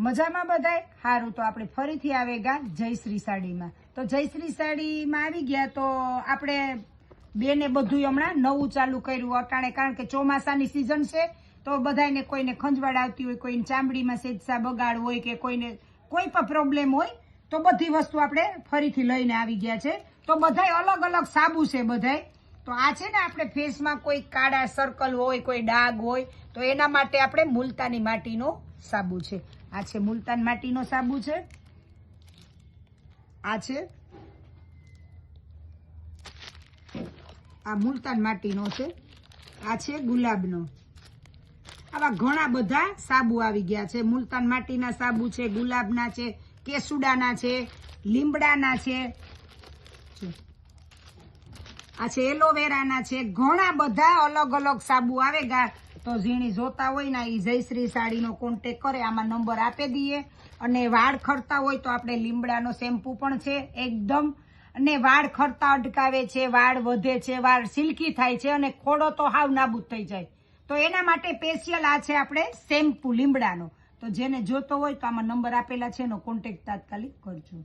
મજામાં બધાય? સારું તો આપણે ફરીથી આવેગા જયશ્રી સાડીમાં. તો જયશ્રી સાડીમાં આવી ગયા તો આપણે બેને બધું હમણાં નવું ચાલુ કર્યું. અટાણે કારણ કે ચોમાસાની સિઝન છે, તો બધાને કોઈને ખંજવાળ આવતી હોય, કોઈને ચામડીમાં સેજસા બગાડ હોય કે કોઈને કોઈ પણ પ્રોબ્લેમ હોય, તો બધી વસ્તુ આપણે ફરીથી લઈને આવી ગયા છે. તો બધાય અલગ અલગ સાબુ છે બધાય. તો આ છે ને આપણે ફેસમાં કોઈ કાળા સર્કલ હોય, કોઈ ડાઘ હોય, તો એના માટે આપણે મુલતાની માટીનો સાબુ છે. આ છે મુલતાન માટીનો સાબુ છે. આ છે આ મુલતાન માટીનો છે. આ છે ગુલાબનો. આવા ઘણા બધા સાબુ આવી ગયા છે. મુલતાન માટીના સાબુ છે, ગુલાબના છે, કેસુડાના છે, લીમડાના છે. આ છે એલોવેરાના છે. ઘણા બધા અલગ અલગ સાબુ આવે ગા તો ઝીણી જોતા હોય ને એ જયશ્રી સાડીનો કોન્ટેક કરે, આમાં નંબર આપી દઈએ અને વાળ ખરતા હોય તો આપણે લીમડાનો શેમ્પુ પણ છે, એકદમ. અને વાળ ખરતા અટકાવે છે, વાળ વધે છે, વાળ સિલ્કી થાય છે અને ખોડો તો હાવ નાબૂદ થઈ જાય. તો એના માટે સ્પેશિયલ આ છે આપણે શેમ્પુ લીમડાનો. તો જેને જોતો હોય તો આમાં નંબર આપેલા છે, એનો કોન્ટેક તાત્કાલિક કરજો.